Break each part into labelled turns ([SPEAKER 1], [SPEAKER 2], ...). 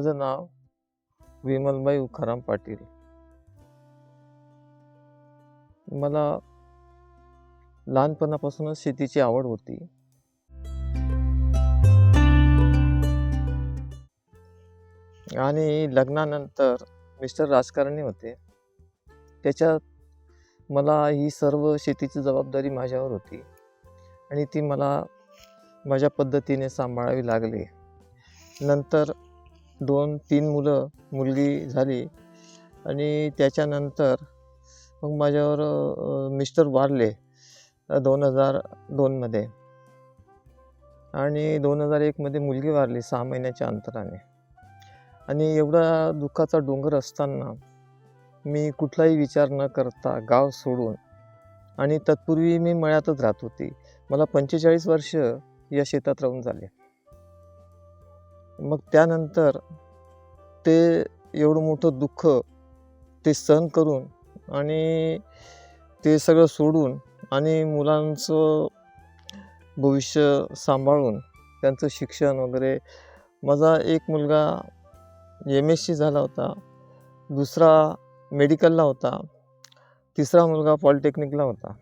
[SPEAKER 1] माझं नाव विमलबाई उखाराम पाटील. मला लहानपणापासूनच शेतीची आवड होती. आणि लग्नानंतर मिस्टर राजकारणी होते. त्याच्यात मला ही सर्व शेतीची जबाबदारी माझ्यावर होती. आणि ती मला माझ्या पद्धतीने सांभाळावी लागली. नंतर दोन तीन मुलं मुलगी झाली. आणि त्याच्यानंतर मग माझ्यावर मिस्टर वारले दोन हजार दोनमध्ये आणि दोन हजार एकमध्ये मुलगी वारली सहा महिन्याच्या अंतराने. आणि एवढा दुःखाचा डोंगर असताना मी कुठलाही विचार न करता गाव सोडून आणि तत्पूर्वी मी मळ्यातच राहत होती. मला पंचेचाळीस वर्ष या शेतात राहून झाले. मग त्यानंतर ते एवढं मोठं दुःख ते सहन करून आणि ते सगळं सोडून आणि मुलांचं भविष्य सांभाळून त्यांचं शिक्षण वगैरे. माझा एक मुलगा एम एस सी झाला होता. दुसरा मेडिकलला होता. तिसरा मुलगा पॉलिटेक्निकला होता.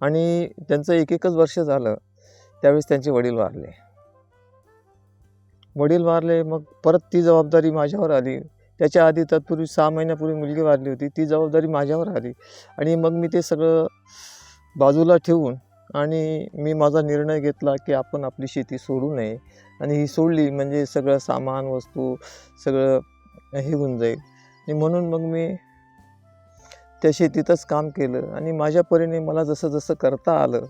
[SPEAKER 1] आणि त्यांचं एक एकच वर्ष झालं. त्यावेळेस त्यांचे वडील वारले. वडील वारले मग परत ती जबाबदारी माझ्यावर आली. त्याच्या आधी तत्पूर्वी सहा महिन्यापूर्वी मुलगी वारली होती. ती जबाबदारी माझ्यावर आली. आणि मग मी ते सगळं बाजूला ठेवून आणि मी माझा निर्णय घेतला की आपण आपली शेती सोडू नये. आणि ही सोडली म्हणजे सगळं सामान वस्तू सगळं हे होऊन जाईल. आणि म्हणून मग मी त्या शेतीतच काम केलं. आणि माझ्या परीने मला जसं जसं करता आलं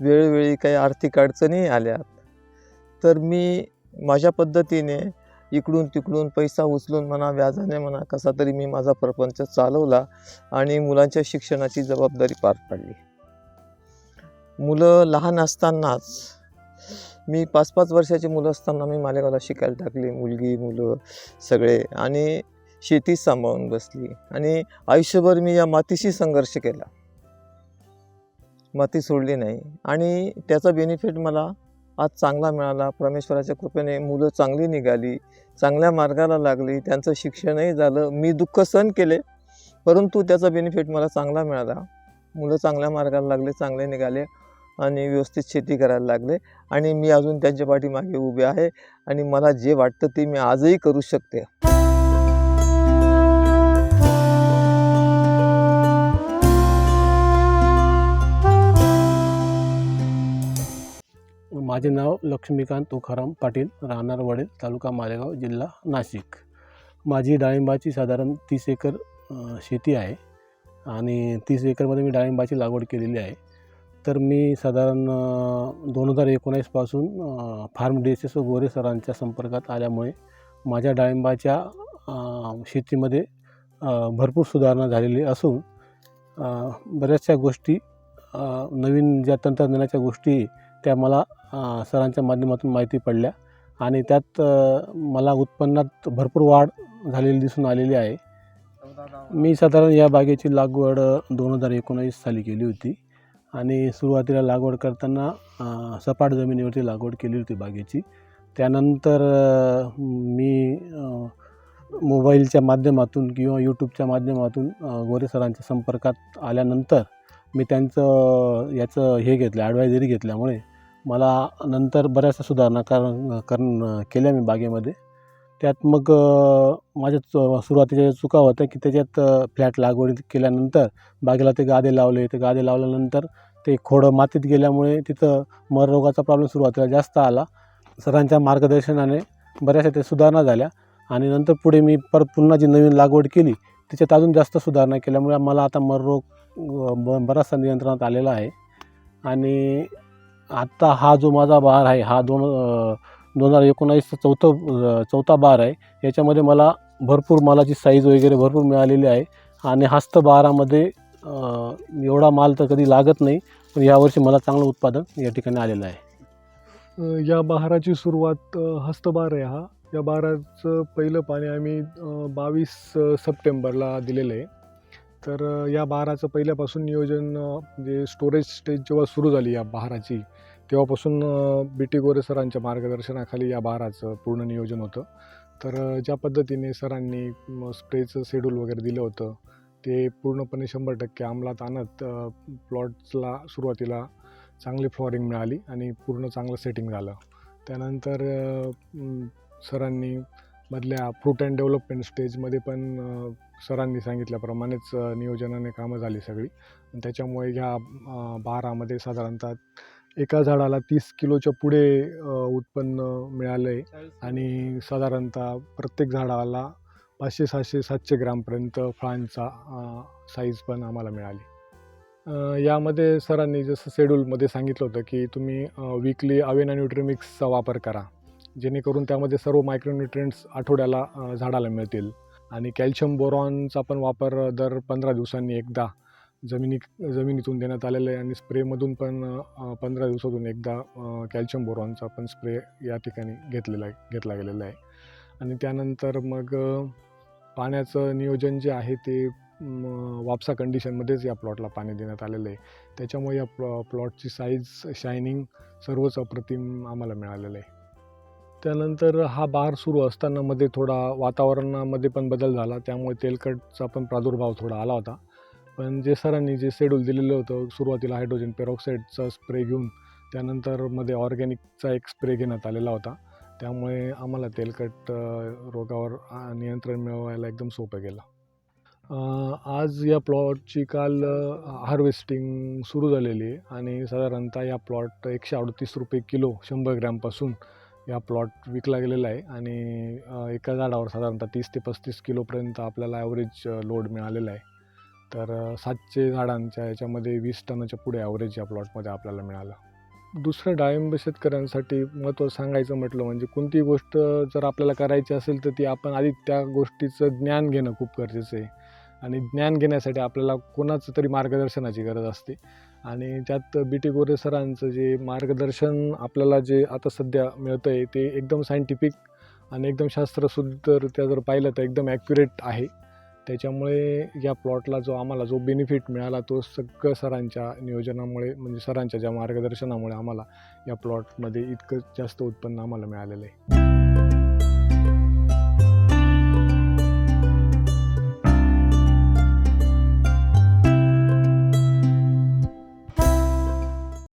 [SPEAKER 1] वेळोवेळी काही आर्थिक अडचणी आल्या तर मी माझ्या पद्धतीने इकडून तिकडून पैसा उचलून म्हणा व्याजाने म्हणा कसा तरी मी माझा प्रपंच चालवला आणि मुलांच्या शिक्षणाची जबाबदारी पार पाडली. मुलं लहान असतानाच मी पाच पाच वर्षाची मुलं असताना मी मालेगावला शिकायला टाकली. मुलगी मुलं सगळे आणि शेती सांभाळून बसली आणि आयुष्यभर मी या मातीशी संघर्ष केला. माती सोडली नाही आणि त्याचा बेनिफिट मला आज चांगला मिळाला. परमेश्वराच्या कृपेने मुलं चांगली निघाली चांगल्या मार्गाला लागली त्यांचं शिक्षणही झालं. मी दुःख सहन केले परंतु त्याचा बेनिफिट मला चांगला मिळाला. मुलं चांगल्या मार्गाला लागले चांगले निघाले आणि व्यवस्थित शेती करायला लागले आणि मी अजून त्यांच्या पाठीमागे उभे आहे आणि मला जे वाटतं ते मी आजही करू शकते.
[SPEAKER 2] माझे नाव लक्ष्मीकांत तुकाराम पाटील राहणार वडेल तालुका मालेगाव जिल्हा नाशिक. माझी डाळिंबाची साधारण तीस एकर शेती आहे आणि तीस एकरमध्ये मी डाळिंबाची लागवड केलेली आहे. तर मी साधारण दोन हजार एकोणीसपासून फार्म डी एस एस व गोरे सरांच्या संपर्कात आल्यामुळे माझ्या डाळिंबाच्या शेतीमध्ये भरपूर सुधारणा झालेली असून बऱ्याचशा गोष्टी नवीन ज्या तंत्रज्ञानाच्या गोष्टी त्या मला सरांच्या माध्यमातून माहिती पडल्या. आणि त्यात मला उत्पन्नात भरपूर वाढ झालेली दिसून आलेली आहे. मी साधारण या बागेची लागवड दोन हजार एकोणावीस साली केली होती. आणि सुरुवातीला लागवड करताना सपाट जमिनीवरती लागवड केली होती बागेची. त्यानंतर मी मोबाईलच्या माध्यमातून किंवा यूट्यूबच्या माध्यमातून गोरे सरांच्या संपर्कात आल्यानंतर मी त्यांचं याचं हे घेतलं ॲडवायझरी घेतल्यामुळे मला नंतर बऱ्याचशा सुधारणा कर कर केल्या मी बागेमध्ये. त्यात मग माझ्या च सुरुवातीच्या चुका होत्या की त्याच्यात फ्लॅट लागवड केल्यानंतर बागेला ते गादे लावले. ते गादे लावल्यानंतर ते खोडं मातीत गेल्यामुळे तिथं मर रोगाचा प्रॉब्लेम सुरुवातीला जास्त आला. सरांच्या मार्गदर्शनाने बऱ्याचशा ते सुधारणा झाल्या आणि नंतर पुढे मी परत पुन्हा जी नवीन लागवड केली त्याच्यात अजून जास्त सुधारणा केल्यामुळे मला आता मर रोग ब बराचसा नियंत्रणात आलेला आहे. आणि आत्ता हा जो माझा बहार आहे हा दोन दोन हजार एकोणावीसचा चौथं चौथा बार आहे. याच्यामध्ये मला भरपूर मालाची साईज वगैरे भरपूर मिळालेली आहे. आणि हस्तबारामध्ये एवढा माल तर कधी लागत नाही पण यावर्षी मला चांगलं उत्पादन या ठिकाणी आलेलं आहे.
[SPEAKER 3] या बहाराची सुरुवात हस्तबार हस्तबहार आहे हा. या बहाराचं पहिलं पाणी आम्ही बावीस सप्टेंबरला दिलेलं आहे. तर या बहाराचं पहिल्यापासून नियोजन म्हणजे स्टोरेज स्टेज जेव्हा सुरू झाली या बहाराची तेव्हापासून बी टी गोरे सरांच्या मार्गदर्शनाखाली या बहाराचं पूर्ण नियोजन होतं. तर ज्या पद्धतीने सरांनी स्प्रेचं शेड्यूल वगैरे दिलं होतं ते पूर्णपणे शंभर टक्के अंमलात आणत प्लॉट्सला सुरुवातीला चांगली फ्लॉरिंग मिळाली आणि पूर्ण चांगलं सेटिंग झालं. त्यानंतर सरांनी मधल्या फ्रूट अँड डेव्हलपमेंट स्टेजमध्ये पण सरांनी सांगितल्याप्रमाणेच नियोजनाने कामं झाली सगळी. त्याच्यामुळे ह्या बारामध्ये साधारणतः एका झाडाला तीस किलोच्या पुढे उत्पन्न मिळालं आहे आणि साधारणतः प्रत्येक झाडाला पाचशे सहाशे सातशे ग्रामपर्यंत फळांचा साईज पण आम्हाला मिळाली. यामध्ये सरांनी जसं शेड्यूलमध्ये सांगितलं होतं की तुम्ही वीकली अवेना न्यूट्रिमिक्सचा वापर करा. जेणेकरून त्यामध्ये सर्व मायक्रोन्युट्रिएंट्स आठवड्याला झाडाला मिळतील. आणि कॅल्शियम बोरॉनचा पण वापर दर पंधरा दिवसांनी एकदा जमिनी जमिनीतून देण्यात आलेलं आहे. आणि स्प्रेमधून पण पंधरा दिवसातून एकदा कॅल्शियम बोरॉनचा पण स्प्रे या ठिकाणी घेतलेला आहे घेतला गेलेला आहे. आणि त्यानंतर मग पाण्याचं नियोजन जे आहे ते वापसा कंडिशनमध्येच या प्लॉटला पाणी देण्यात आलेलं आहे. त्याच्यामुळे या प्लॉ प्लॉटची साईज शायनिंग सर्वच अप्रतिम आम्हाला मिळालेलं आहे. त्यानंतर हा बार सुरू असताना मध्ये थोडा वातावरणामध्ये पण बदल झाला. त्यामुळे तेलकटचा पण प्रादुर्भाव थोडा आला होता. पण जे सरांनी जे शेड्यूल दिलेलं होतं सुरुवातीला हायड्रोजन पेरॉक्साईडचा स्प्रे घेऊन त्यानंतरमध्ये ऑर्गॅनिकचा एक स्प्रे घेण्यात आलेला होता. त्यामुळे आम्हाला तेलकट रोगावर नियंत्रण मिळवायला एकदम सोपं गेलं. आज या प्लॉटची काल हार्वेस्टिंग सुरू झालेली आहे. आणि साधारणतः या प्लॉट एकशे अडतीस रुपये किलो शंभर ग्रॅमपासून या प्लॉट विकला गेलेला आहे आणि एका झाडावर साधारणतः तीस ते पस्तीस किलोपर्यंत आपल्याला ॲव्हरेज लोड मिळालेला आहे. तर सातशे झाडांच्या याच्यामध्ये वीस टनाच्या पुढे ॲव्हरेज या प्लॉटमध्ये आपल्याला मिळालं. दुसरं डाळिंब शेतकऱ्यांसाठी महत्त्व सांगायचं म्हटलं म्हणजे कोणतीही गोष्ट जर आपल्याला करायची असेल तर ती आपण आधी त्या गोष्टीचं ज्ञान घेणं खूप गरजेचं आहे. आणि ज्ञान घेण्यासाठी आपल्याला कोणाचं तरी मार्गदर्शनाची गरज असते. आणि त्यात बी टी गोरे सरांचं जे मार्गदर्शन आपल्याला जे आता सध्या मिळतं आहे ते एकदम सायंटिफिक आणि एकदम शास्त्रशुद्धरित्या जर पाहिलं तर एकदम ॲक्युरेट आहे. त्याच्यामुळे या प्लॉटला जो आम्हाला जो बेनिफिट मिळाला तो सगळं सरांच्या नियोजनामुळे म्हणजे सरांच्या ज्या मार्गदर्शनामुळे आम्हाला या प्लॉटमध्ये इतकं जास्त उत्पन्न आम्हाला मिळालेलं आहे.